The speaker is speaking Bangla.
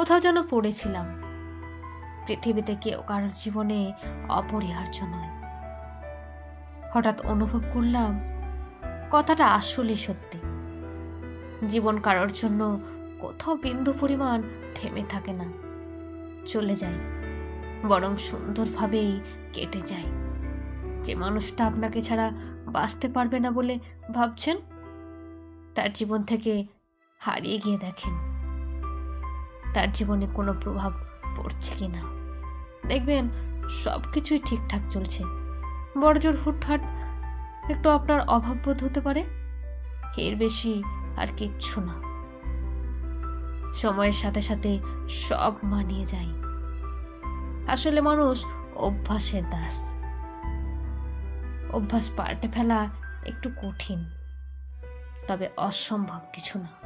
কোথাও যেন পড়েছিলাম। পৃথিবীতে কেউ কারোর জীবনে অপরিহার্য নয়। হঠাৎ অনুভব করলাম, কথাটা আসলে সত্যি। জীবন কারোর জন্য কোথাও বিন্দু পরিমাণ থেমে থাকে না। চলে যায় বরং সুন্দরভাবেই কেটে যায় যে মানুষটা আপনাকে ছাড়া বাঁচতে পারবে না বলে ভাবছেন, তার জীবন থেকে হারিয়ে গিয়ে দেখেন। তার জীবনে কোনো প্রভাব পড়ছে কি না? দেখবেন সব কিছুই ঠিকঠাক চলছে। বড়জোর হুটহাট একটু আপনার অভাববোধ হতে পারে? এর বেশি আর কিচ্ছু না। সময়ের সাথে সাথে সব মানিয়ে যায়। আসলে মানুষ অভ্যাসের দাস। অভ্যাস পাল্টে ফেলা একটু কঠিন। তবে অসম্ভব কিছু না।